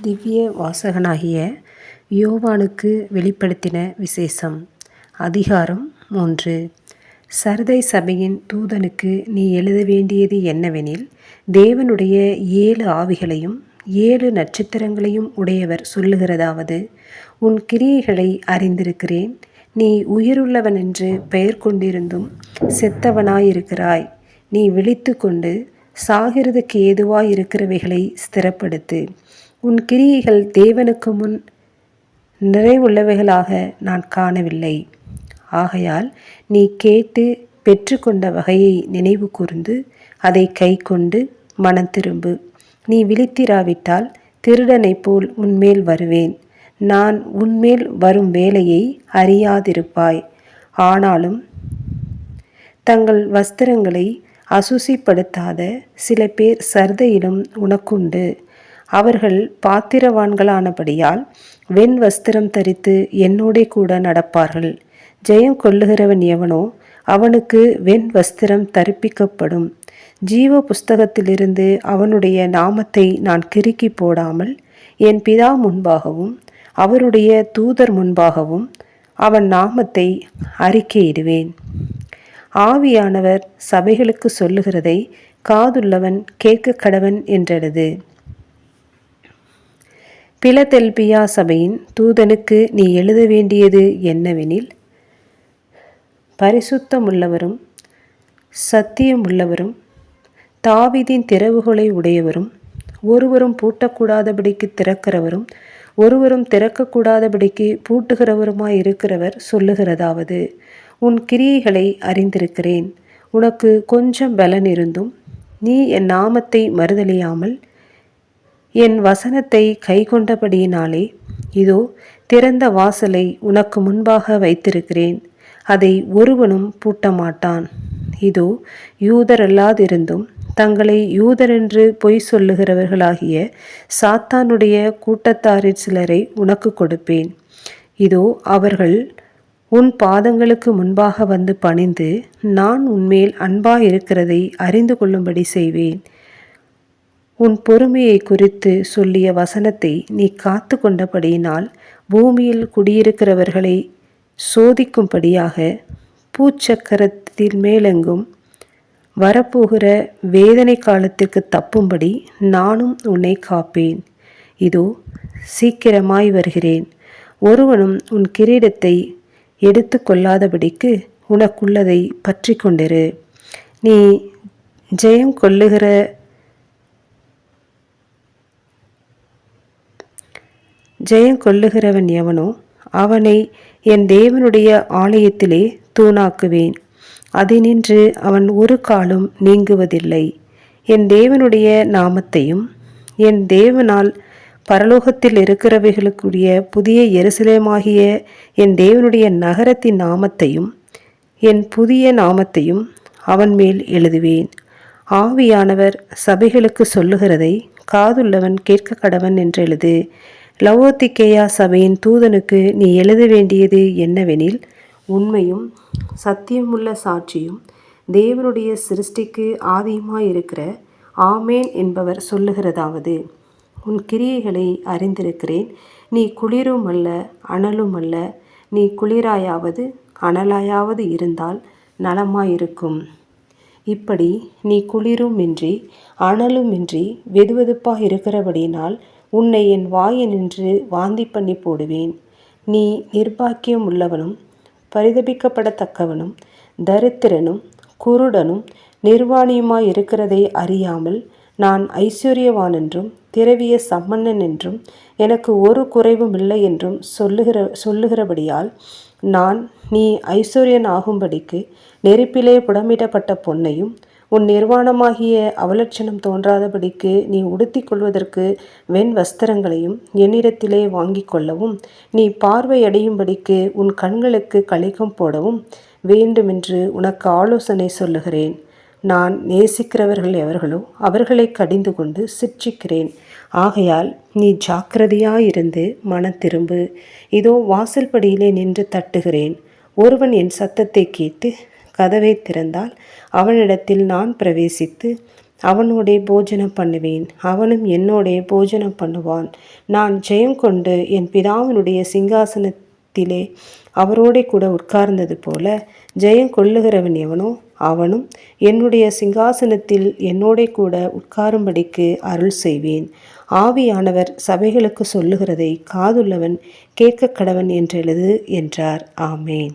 திவ்ய வாசகனாகிய யோவானுக்கு வெளிப்படுத்தின விசேஷம். அதிகாரம் மூன்று. சரதை சபையின் தூதனுக்கு நீ எழுத வேண்டியது என்னவெனில் தேவனுடைய ஏழு ஆவிகளையும் ஏழு நட்சத்திரங்களையும் உடையவர் சொல்லுகிறதாவது உன் கிரியைகளை அறிந்திருக்கிறேன். நீ உயிருள்ளவன் என்று பெயர் கொண்டிருந்தும் செத்தவனாயிருக்கிறாய். நீ விழித்து கொண்டு சாகிறதுக்கு ஏதுவாய் இருக்கிறவைகளை ஸ்திரப்படுத்து. உன் கிரியைகள் தேவனுக்கு முன் நிறைவுள்ளவைகளாக நான் காணவில்லை. ஆகையால் நீ கேட்டு பெற்றுக்கொண்ட வகையை நினைவு கூர்ந்து அதை கை கொண்டு மனம் திரும்பு. நீ விழித்திராவிட்டால் திருடனைப் போல் உன்மேல் வருவேன். நான் உன்மேல் வரும் வேலையை அறியாதிருப்பாய். ஆனாலும் தங்கள் வஸ்திரங்களை அசுசிப்படுத்தாத சில பேர் சர்தையிலும் உனக்குண்டு. அவர்கள் பாத்திரவான்களானபடியால் வெண் வஸ்திரம் தரித்து என்னோடே கூட நடப்பார்கள். ஜெயம் கொள்ளுகிறவன் எவனோ அவனுக்கு வெண் வஸ்திரம் தரிப்பிக்கப்படும். ஜீவ புஸ்தகத்திலிருந்து அவனுடைய நாமத்தை நான் கிறுக்கி போடாமல் என் பிதா முன்பாகவும் அவருடைய தூதர் முன்பாகவும் அவன் நாமத்தை அறிக்கையிடுவேன். ஆவியானவர் சபைகளுக்கு சொல்லுகிறதை காதுள்ளவன் கேட்க கடவன் என்றெழுது. பிலதெல்பியா சபையின் தூதனுக்கு நீ எழுத வேண்டியது என்னவெனில் பரிசுத்தமுள்ளவரும் சத்தியமுள்ளவரும் தாவிதின் திறவுகளை உடையவரும் ஒருவரும் பூட்டக்கூடாதபடிக்கு திறக்கிறவரும் ஒருவரும் திறக்கக்கூடாதபடிக்கு பூட்டுகிறவருமாய் இருக்கிறவர் சொல்லுகிறதாவது உன் கிரியைகளை அறிந்திருக்கிறேன். உனக்கு கொஞ்சம் பலன் இருந்தும் நீ என் நாமத்தை மறுதலியாமல் என் வசனத்தை கைக்கொண்டபடியினாலே இதோ திறந்த வாசலை உனக்கு முன்பாக வைத்திருக்கிறேன். அதை ஒருவனும் பூட்டமாட்டான். இதோ யூதரல்லாதிருந்தும் தங்களை யூதரென்று பொய் சொல்லுகிறவர்களாகிய சாத்தானுடைய கூட்டத்தாரில் சிலரை உனக்கு கொடுப்பேன். இதோ அவர்கள் உன் பாதங்களுக்கு முன்பாக வந்து பணிந்து நான் உன்மேல் அன்பாயிருக்கிறதை அறிந்து கொள்ளும்படி செய்வேன். உன் பொறுமையை குறித்து சொல்லிய வசனத்தை நீ காத்து கொண்டபடியினால் பூமியில் குடியிருக்கிறவர்களை சோதிக்கும்படியாக பூச்சக்கரத்தின் மேலெங்கும் வரப்போகிற வேதனை காலத்திற்கு தப்பும்படி நானும் உன்னை காப்பேன். இதோ சீக்கிரமாய் வருகிறேன். ஒருவனும் உன் கிரீடத்தை எடுத்து கொள்ளாதபடிக்கு உனக்குள்ளதை பற்றி கொண்டிரு நீ ஜெயம் கொள்ளுகிற ஜெயம் கொள்ளுகிறவன் எவனோ அவனை என் தேவனுடைய ஆலயத்திலே தூணாக்குவேன். அதினின்று அவன் ஒரு காலும் நீங்குவதில்லை. என் தேவனுடைய நாமத்தையும் என் தேவனால் பரலோகத்தில் இருக்கிறவைகளுக்குரிய புதிய எருசலேமாகிய என் தேவனுடைய நகரத்தின் நாமத்தையும் என் புதிய நாமத்தையும் அவன் மேல் எழுதுவேன். ஆவியானவர் சபைகளுக்கு சொல்லுகிறதை காதுள்ளவன் கேட்க கடவன் என்றெழுது. லவோத்திக்கேயா சபையின் தூதனுக்கு நீ எழுத வேண்டியது என்னவெனில் உண்மையும் சத்தியமுள்ள சாட்சியும் தேவனுடைய சிருஷ்டிக்கு ஆதியுமாயிருக்கிற ஆமேன் என்பவர் சொல்லுகிறதாவது. உன் கிரியைகளை அறிந்திருக்கிறேன். நீ குளிரும் அல்ல அனலும் அல்ல நீ குளிராயாவது அனலாயாவது இருந்தால் நலமாயிருக்கும். இப்படி நீ குளிருமின்றி அனலுமின்றி வெதுவெதுப்பாக இருக்கிறபடியினால் உன்னை என் வாயினின்று வாந்தி பண்ணி போடுவேன். நீ நிர்பாக்கியம் உள்ளவனும் பரிதபிக்கப்படத்தக்கவனும் தரித்திரனும் குருடனும் நிர்வாணியுமாய் இருக்கிறதை அறியாமல் நான் ஐஸ்வர்யவான் என்றும் திரவிய சம்மன்னன் என்றும் எனக்கு ஒரு குறைவும் இல்லை என்றும் சொல்லுகிற சொல்லுகிறபடியால் நான் நீ ஐஸ்வர்யன் ஆகும்படிக்கு நெருப்பிலே புடமிடப்பட்ட பொன்னையும் உன் நிர்வாணமாகிய அவலட்சணம் தோன்றாதபடிக்கு நீ உடுத்திக் கொள்வதற்கு வெண் வஸ்திரங்களையும் என்னிடத்திலே வாங்கிக் கொள்ளவும் நீ பார்வையடையும்படிக்கு உன் கண்களுக்கு கழிகம் போடவும் வேண்டுமென்று உனக்கு ஆலோசனை சொல்லுகிறேன். நான் நேசிக்கிறவர்கள் எவர்களோ அவர்களை கடிந்து கொண்டு சிற்றிக்கிறேன் ஆகையால் நீ ஜாக்கிரதையாயிருந்து மன திரும்பு. இதோ வாசல்படியிலே நின்று தட்டுகிறேன். ஒருவன் என் சத்தத்தை கேட்டு கதவை திறந்தால் அவனிடத்தில் நான் பிரவேசித்து அவனோடே போஜனம் பண்ணுவேன். அவனும் என்னோடே போஜனம் பண்ணுவான். நான் ஜெயம் கொண்டு என் பிதாவினுடைய சிங்காசனத்திலே அவரோடே கூட உட்கார்ந்தது போல ஜெயம் கொள்ளுகிறவன் எவனோ அவனும் என்னுடைய சிங்காசனத்தில் என்னோடே கூட உட்காரும்படிக்கு அருள் செய்வேன். ஆவியானவர் சபைகளுக்கு சொல்லுகிறதை காதுள்ளவன் கேட்க கடவன் என்றெழுது என்றார். ஆமேன்.